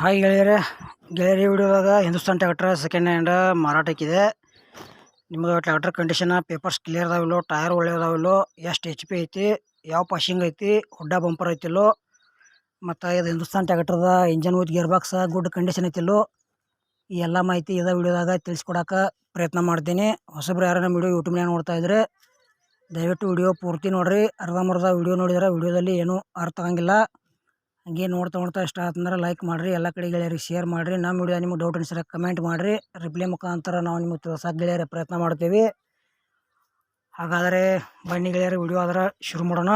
Hi ಗೆಳೆಯರೆ. ಗೆಳೆಯರಿ ವಿಡಿಯೋದಾಗ ಹಿಂದೂಸ್ತಾನ್ ಟ್ಯಾಕ್ಟ್ರ ಸೆಕೆಂಡ್ ಹ್ಯಾಂಡ್ ಮಾರಾಟಕ್ಕಿದೆ ನಿಮಗೆ ಟ್ಯಾಕ್ಟ್ರ್ ಕಂಡೀಷನ್ ಪೇಪರ್ಸ್ ಕ್ಲಿಯರ್ ಅದಾವಿಲ್ಲೋ ಟೈರ್ ಒಳ್ಳೆ ಅದಾವಿಲ್ಲೋ ಎಷ್ಟು ಎಚ್ ಪಿ ಐತಿ, ಯಾವ ಪಾಶಿಂಗ್ ಐತಿ, ಹುಡ್ಡ ಬಂಪರ್ ಐತಿಲ್ಲೋ ಮತ್ತು ಇದು Hindustan ಟ್ಯಾಕ್ಟ್ರದ engine with gear box good condition ಐತಿಲ್ಲೋ ಈ ಎಲ್ಲ ಮಾಹಿತಿ ಇದೇ ವಿಡಿಯೋದಾಗ ತಿಳಿಸ್ಕೊಡೋಕೆ ಪ್ರಯತ್ನ ಮಾಡ್ತೀನಿ. ಹೊಸಬ್ರು ಯಾರು ನಮ್ಮ ವಿಡಿಯೋ ಯೂಟ್ಯೂಬ್ನಾಗ ನೋಡ್ತಾ ಇದ್ರೆ, ದಯವಿಟ್ಟು ವಿಡಿಯೋ ಪೂರ್ತಿ ನೋಡಿರಿ. ಅರ್ಧಂಬರ್ಧ ವಿಡಿಯೋ ನೋಡಿದ್ರೆ ವಿಡಿಯೋದಲ್ಲಿ ಏನೂ ಅರ್ಥ ಆಗಂಗಿಲ್ಲ. ಹಂಗೆ ನೋಡ್ತಾ ನೋಡ್ತಾ ಇಷ್ಟ ಆತಂದ್ರೆ ಲೈಕ್ ಮಾಡಿರಿ, ಎಲ್ಲ ಕಡೆ ಗೆಳೆಯರಿಗೆ ಶೇರ್ ಮಾಡಿರಿ. ನಮ್ಮ ವಿಡಿಯೋ ನಿಮ್ಗೆ ಡೌಟ್ ಅನಿಸಿದ್ರೆ ಕಮೆಂಟ್ ಮಾಡಿರಿ. ರಿಪ್ಲೈ ಮುಖಾಂತರ ನಾವು ನಿಮಗೆ ತಿಳ್ಸಕ್ಕೆ ಗೆಳೆಯರ ಪ್ರಯತ್ನ ಮಾಡ್ತೀವಿ. ಹಾಗಾದರೆ ಬನ್ನಿ ಗೆಳೆಯರ ವಿಡಿಯೋ ಆದ್ರೆ ಶುರು ಮಾಡೋಣ.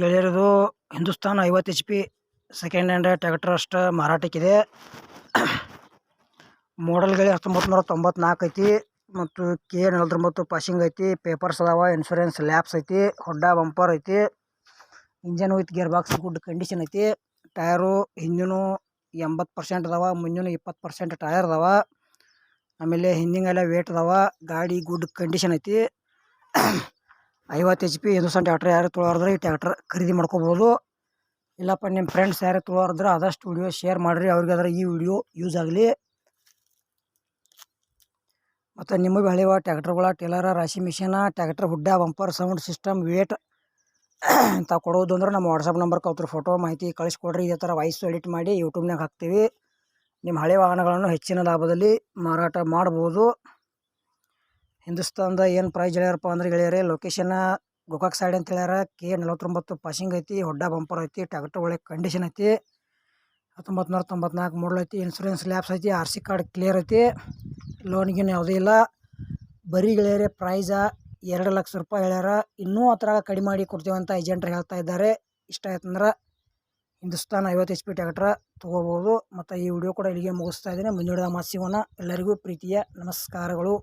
ಗೆಳೆಯರದು ಹಿಂದೂಸ್ತಾನ್ ಐವತ್ತು H P second hand tractor ಅಷ್ಟು ಮಾರಾಟಕ್ಕಿದೆ. ಮಾಡಲ್ ಗೆಳೆ ಹತ್ತೊಂಬತ್ತು ನೂರ ತೊಂಬತ್ನಾಲ್ಕು ಐತಿ ಮತ್ತು ಕೆ ನಲ್ವತ್ತೊಂಬತ್ತು ಪಾಸಿಂಗ್ ಐತಿ. ಪೇಪರ್ಸ್ ಅದಾವ ಇನ್ಶೂರೆನ್ಸ್ ಲ್ಯಾಬ್ಸ್ ಐತಿ ಹೊಡ್ಡ ಬಂಪರ್ ಐತಿ. Engine with gear box good condition ಐತಿ. ಟಯರು ಹಿಂದಿನೂ ಎಂಬತ್ತು ಪರ್ಸೆಂಟ್ ಅದಾವ, ಮುಂದಿನ ಇಪ್ಪತ್ತು ಪರ್ಸೆಂಟ್ ಟೈರ್ ಅದಾವ. ಆಮೇಲೆ ಹಿಂದಿಂಗೆಲ್ಲ ವೇಟ್ ಅದಾವ. ಗಾಡಿ ಗುಡ್ ಕಂಡೀಷನ್ ಐತಿ. ಐವತ್ತು ಎಚ್ ಪಿ ಹಿಂದೂಸ್ತಾನ್ ಟ್ಯಾಕ್ಟ್ರ್ ಯಾರು ತೊಳೋದ್ರೆ ಈ ಟ್ಯಾಕ್ಟ್ರ್ ಖರೀದಿ ಮಾಡ್ಕೋಬೋದು. ಇಲ್ಲಪ್ಪ ನಿಮ್ಮ ಫ್ರೆಂಡ್ಸ್ ಯಾರು ತೊಳೋದ್ರೆ ಆದಷ್ಟು ವಿಡಿಯೋ ಶೇರ್ ಮಾಡಿರಿ. ಅವ್ರಿಗೆ ಅದ್ರ ಈ ವಿಡಿಯೋ ಯೂಸ್ ಆಗಲಿ. ಮತ್ತು ನಿಮಗೆ ಹಳೆವ ಟ್ಯಾಕ್ಟ್ರ್ಗಳ ಟೇಲರ, ರಾಶಿ ಮಿಷಿನ ಟ್ಯಾಕ್ಟ್ರ್ ಹುಡ್ಡ ಬಂಪರ್ ಸೌಂಡ್ ಸಿಸ್ಟಮ್ ವೇಟ್ ಇಂಥ ಕೊಡೋದು ಅಂದ್ರೆ ನಮ್ಮ ವಾಟ್ಸಪ್ ನಂಬರ್ಗೆ ಕೌತ್ರ ಫೋಟೋ ಮಾಹಿತಿ ಕಳಿಸ್ಕೊಡ್ರಿ, ಇದೇ ಥರ ವಾಯ್ಸ್ ಎಡಿಟ್ ಮಾಡಿ ಯೂಟ್ಯೂಬ್ನಾಗ ಹಾಕ್ತೀವಿ. ನಿಮ್ಮ ಹಳೆ ವಾಹನಗಳನ್ನು ಹೆಚ್ಚಿನ ಲಾಭದಲ್ಲಿ ಮಾರಾಟ ಮಾಡ್ಬೋದು. ಹಿಂದೂಸ್ತಾನ್ದ ಏನು ಪ್ರೈಸ್ ಹೇಳ್ಯಾರಪ್ಪ ಅಂದ್ರೆ ಗೆಳೆಯರೆ ಲೊಕೇಶನ್ ಗೋಕಾಕ್ ಸೈಡ್ ಅಂತ ಹೇಳ್ಯಾರ ಕೆ ನಲವತ್ತೊಂಬತ್ತು ಪಾಸಿಂಗ್ ಐತಿ, ಹೊಡ್ಡ ಬಂಪರ್ ಐತಿ ಟ್ಯಾಕ್ಟರ್ ಒಳ್ಳೆ ಕಂಡೀಷನ್ ಐತಿ. ಹತ್ತೊಂಬತ್ತು ನೂರ ತೊಂಬತ್ನಾಲ್ಕು ಮೂಡಲ್ ಐತಿ ಇನ್ಸೂರೆನ್ಸ್ ಲ್ಯಾಬ್ಸ್ ಐತಿ ಆರ್ ಸಿ ಕಾರ್ಡ್ ಕ್ಲಿಯರ್ ಐತಿ. ಲೋನ್ಗೇನು ಯಾವುದೂ ಇಲ್ಲ. ಬರೀ ಗೆಳೆಯರೆ ಪ್ರೈಸ ಎರಡು ಲಕ್ಷ ರೂಪಾಯಿ ಹೇಳ್ಯಾರ. ಇನ್ನೂ ಅದ್ರಾಗ ಕಡಿಮೆ ಮಾಡಿ ಕೊಡ್ತೀವಿ ಅಂತ ಏಜೆಂಟ್ರು ಹೇಳ್ತಾ ಇದ್ದಾರೆ. ಇಷ್ಟ ಆಯ್ತಂದ್ರೆ ಹಿಂದೂಸ್ತಾನ್ ಐವತ್ತು ಎಚ್ ಪಿ ಟ್ಯಾಕ್ಟ್ರ ತೊಗೋಬೋದು. ಮತ್ತು ಈ ವಿಡಿಯೋ ಕೂಡ ಇಲ್ಲಿಗೆ ಮುಗಿಸ್ತಾ ಇದ್ದೀನಿ. ಮುಂದಿನ ಮಾಸಿಗೋಣ ಸಿಗೋಣ ಎಲ್ಲರಿಗೂ ಪ್ರೀತಿಯ ನಮಸ್ಕಾರಗಳು.